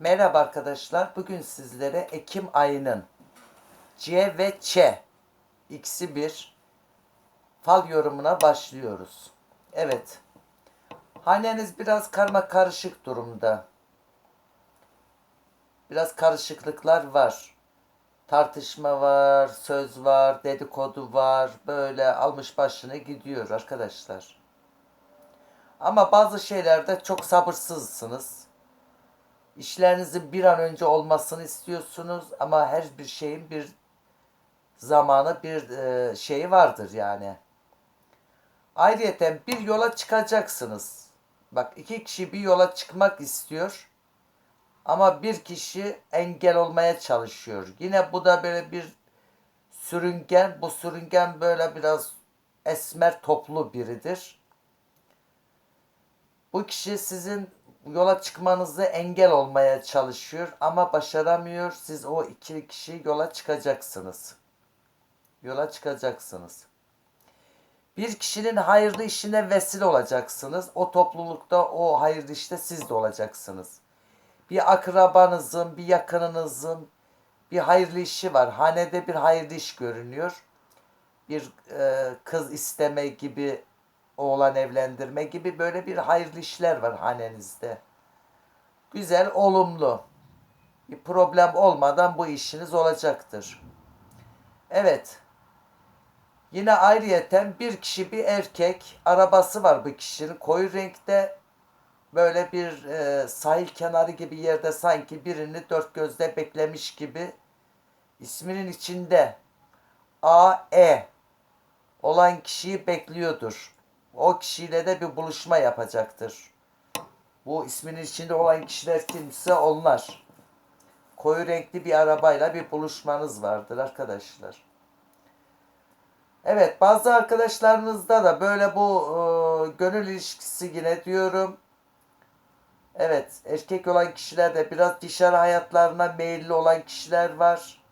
Merhaba arkadaşlar. Bugün sizlere Ekim ayının C ve Ç ikisi bir fal yorumuna başlıyoruz. Evet. Haneniz biraz karma karışık durumda. Biraz karışıklıklar var. Tartışma var, söz var, dedikodu var. Böyle almış başını gidiyor arkadaşlar. Ama bazı şeylerde çok sabırsızsınız. İşlerinizin bir an önce olmasını istiyorsunuz ama her bir şeyin bir zamanı bir e, şeyi vardır yani. Ayrıyeten bir yola çıkacaksınız. Bak iki kişi bir yola çıkmak istiyor ama bir kişi engel olmaya çalışıyor. Yine bu da böyle bir sürüngen. Bu sürüngen böyle biraz esmer toplu biridir. Bu kişi sizin yola çıkmanızı engel olmaya çalışıyor ama başaramıyor. Siz o iki kişi yola çıkacaksınız. Yola çıkacaksınız. Bir kişinin hayırlı işine vesile olacaksınız. O toplulukta o hayırlı işte siz de olacaksınız. Bir akrabanızın, bir yakınınızın bir hayırlı işi var. Hanede bir hayırlı iş görünüyor. Bir e, kız isteme gibi oğlan evlendirme gibi böyle bir hayırlı işler var hanenizde. Güzel, olumlu. Bir problem olmadan bu işiniz olacaktır. Evet. Yine ayrıyeten bir kişi bir erkek arabası var bu kişinin koyu renkte böyle bir e, sahil kenarı gibi yerde sanki birini dört gözle beklemiş gibi isminin içinde A E olan kişiyi bekliyordur o kişiyle de bir buluşma yapacaktır. Bu isminin içinde olan kişiler kimse onlar. Koyu renkli bir arabayla bir buluşmanız vardır arkadaşlar. Evet bazı arkadaşlarınızda da böyle bu e, gönül ilişkisi yine diyorum. Evet erkek olan kişilerde biraz dışarı hayatlarına meyilli olan kişiler var.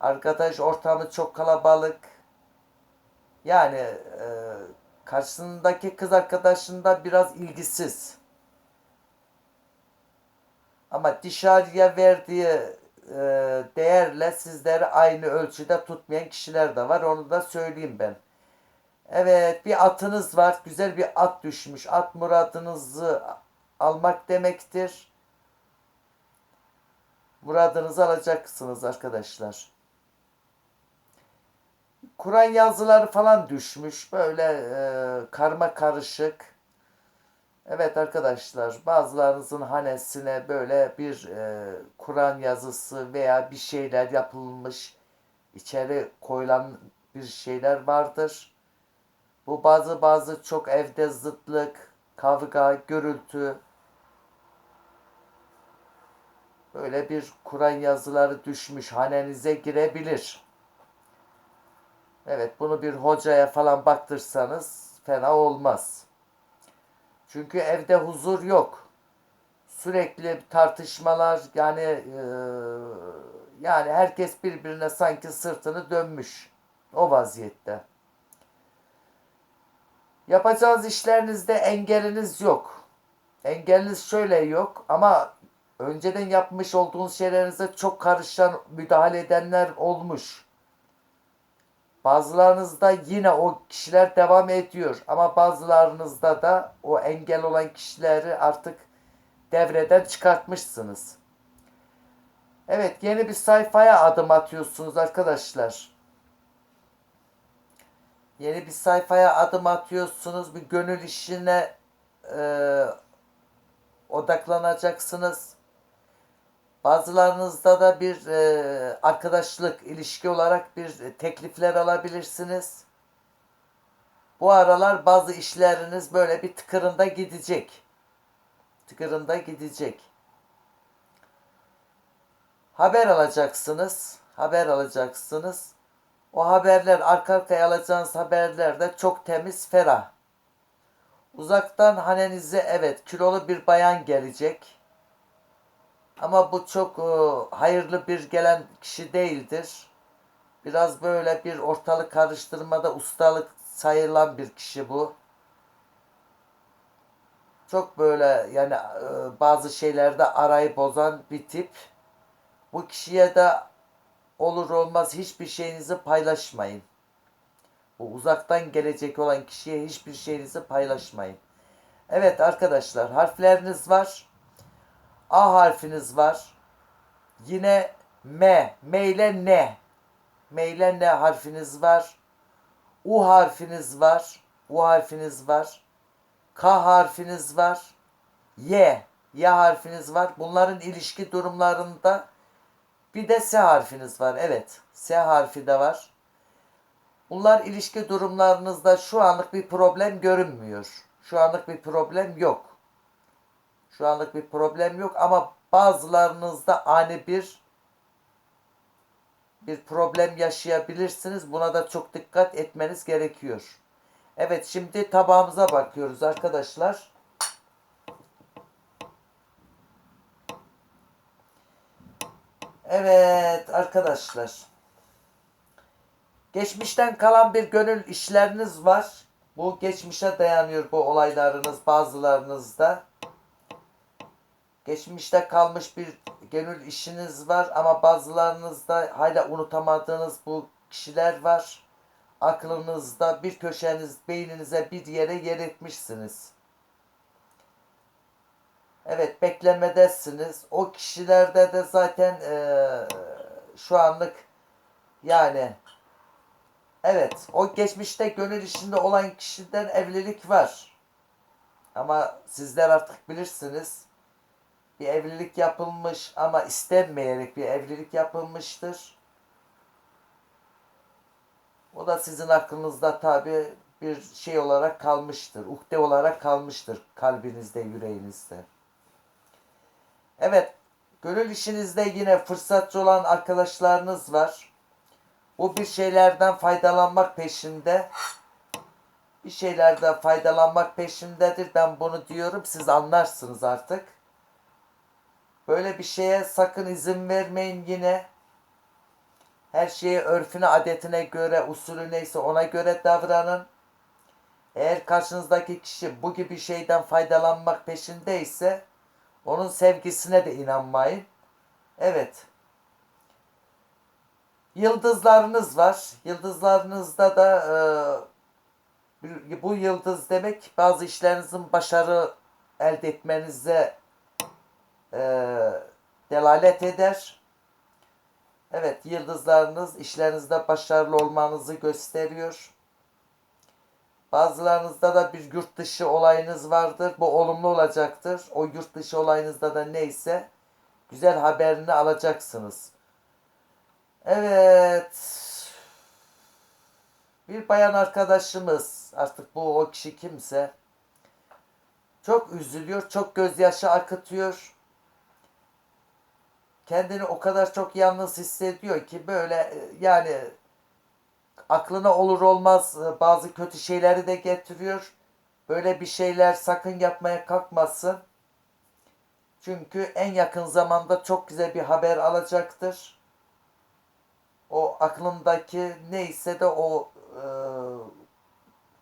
Arkadaş ortamı çok kalabalık. Yani e, Karşısındaki kız arkadaşında biraz ilgisiz. Ama dışarıya verdiği e, değerle sizleri aynı ölçüde tutmayan kişiler de var. Onu da söyleyeyim ben. Evet bir atınız var. Güzel bir at düşmüş. At muradınızı almak demektir. Muradınızı alacaksınız arkadaşlar. Kur'an yazıları falan düşmüş. Böyle e, karma karışık. Evet arkadaşlar bazılarınızın hanesine böyle bir e, Kur'an yazısı veya bir şeyler yapılmış içeri koyulan bir şeyler vardır. Bu bazı bazı çok evde zıtlık, kavga, gürültü böyle bir Kur'an yazıları düşmüş hanenize girebilir. Evet bunu bir hocaya falan baktırsanız fena olmaz. Çünkü evde huzur yok. Sürekli tartışmalar yani e, yani herkes birbirine sanki sırtını dönmüş o vaziyette. Yapacağınız işlerinizde engeliniz yok. Engeliniz şöyle yok ama önceden yapmış olduğunuz şeylerinize çok karışan müdahale edenler olmuş. Bazılarınızda yine o kişiler devam ediyor ama bazılarınızda da o engel olan kişileri artık devreden çıkartmışsınız. Evet yeni bir sayfaya adım atıyorsunuz arkadaşlar. Yeni bir sayfaya adım atıyorsunuz. Bir gönül işine e, odaklanacaksınız. Bazılarınızda da bir e, arkadaşlık, ilişki olarak bir teklifler alabilirsiniz. Bu aralar bazı işleriniz böyle bir tıkırında gidecek. Tıkırında gidecek. Haber alacaksınız. Haber alacaksınız. O haberler, arka arkaya alacağınız haberler de çok temiz, ferah. Uzaktan hanenize evet kilolu bir bayan gelecek ama bu çok e, hayırlı bir gelen kişi değildir. Biraz böyle bir ortalık karıştırmada ustalık sayılan bir kişi bu. Çok böyle yani e, bazı şeylerde arayı bozan bir tip. Bu kişiye de olur olmaz hiçbir şeyinizi paylaşmayın. Bu uzaktan gelecek olan kişiye hiçbir şeyinizi paylaşmayın. Evet arkadaşlar harfleriniz var. A harfiniz var. Yine M. M ile N. M ile N harfiniz var. U harfiniz var. U harfiniz var. K harfiniz var. Y. Y harfiniz var. Bunların ilişki durumlarında bir de S harfiniz var. Evet. S harfi de var. Bunlar ilişki durumlarınızda şu anlık bir problem görünmüyor. Şu anlık bir problem yok. Şu anlık bir problem yok ama bazılarınızda ani bir bir problem yaşayabilirsiniz. Buna da çok dikkat etmeniz gerekiyor. Evet şimdi tabağımıza bakıyoruz arkadaşlar. Evet arkadaşlar. Geçmişten kalan bir gönül işleriniz var. Bu geçmişe dayanıyor bu olaylarınız bazılarınızda. Geçmişte kalmış bir gönül işiniz var ama bazılarınızda hala unutamadığınız bu kişiler var. Aklınızda bir köşeniz, beyninize bir yere yer etmişsiniz. Evet beklemedesiniz. O kişilerde de zaten eee, şu anlık yani evet o geçmişte gönül işinde olan kişiden evlilik var. Ama sizler artık bilirsiniz. Bir evlilik yapılmış ama istenmeyerek bir evlilik yapılmıştır. O da sizin aklınızda tabi bir şey olarak kalmıştır. Ukde olarak kalmıştır kalbinizde, yüreğinizde. Evet, gönül işinizde yine fırsatçı olan arkadaşlarınız var. Bu bir şeylerden faydalanmak peşinde. Bir şeylerden faydalanmak peşindedir. Ben bunu diyorum. Siz anlarsınız artık. Böyle bir şeye sakın izin vermeyin yine. Her şeye örfüne, adetine göre, usulü neyse ona göre davranın. Eğer karşınızdaki kişi bu gibi şeyden faydalanmak peşindeyse onun sevgisine de inanmayın. Evet. Yıldızlarınız var. Yıldızlarınızda da e, bu yıldız demek bazı işlerinizin başarı elde etmenize e, delalet eder. Evet, yıldızlarınız işlerinizde başarılı olmanızı gösteriyor. Bazılarınızda da bir yurt dışı olayınız vardır. Bu olumlu olacaktır. O yurt dışı olayınızda da neyse güzel haberini alacaksınız. Evet. Bir bayan arkadaşımız artık bu o kişi kimse çok üzülüyor, çok gözyaşı akıtıyor. Kendini o kadar çok yalnız hissediyor ki böyle e, yani aklına olur olmaz e, bazı kötü şeyleri de getiriyor. Böyle bir şeyler sakın yapmaya kalkmasın. Çünkü en yakın zamanda çok güzel bir haber alacaktır. O aklındaki neyse de o e,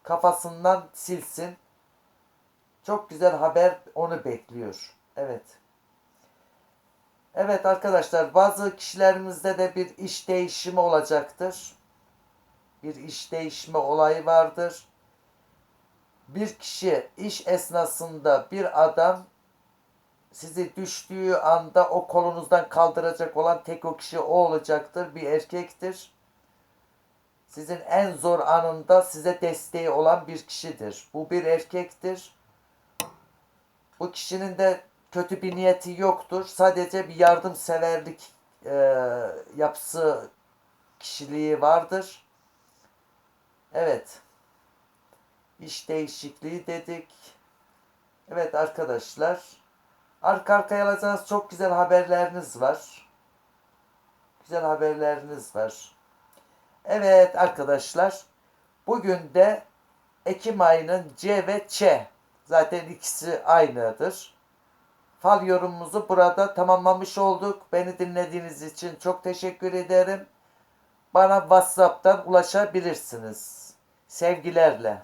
kafasından silsin. Çok güzel haber onu bekliyor. Evet. Evet arkadaşlar bazı kişilerimizde de bir iş değişimi olacaktır. Bir iş değişimi olayı vardır. Bir kişi iş esnasında bir adam sizi düştüğü anda o kolunuzdan kaldıracak olan tek o kişi o olacaktır. Bir erkektir. Sizin en zor anında size desteği olan bir kişidir. Bu bir erkektir. Bu kişinin de kötü bir niyeti yoktur. Sadece bir yardımseverlik e, yapısı kişiliği vardır. Evet. İş değişikliği dedik. Evet arkadaşlar. Arka arkaya alacağınız çok güzel haberleriniz var. Güzel haberleriniz var. Evet arkadaşlar. Bugün de Ekim ayının C ve Ç. Zaten ikisi aynıdır. Fal yorumumuzu burada tamamlamış olduk. Beni dinlediğiniz için çok teşekkür ederim. Bana WhatsApp'tan ulaşabilirsiniz. Sevgilerle.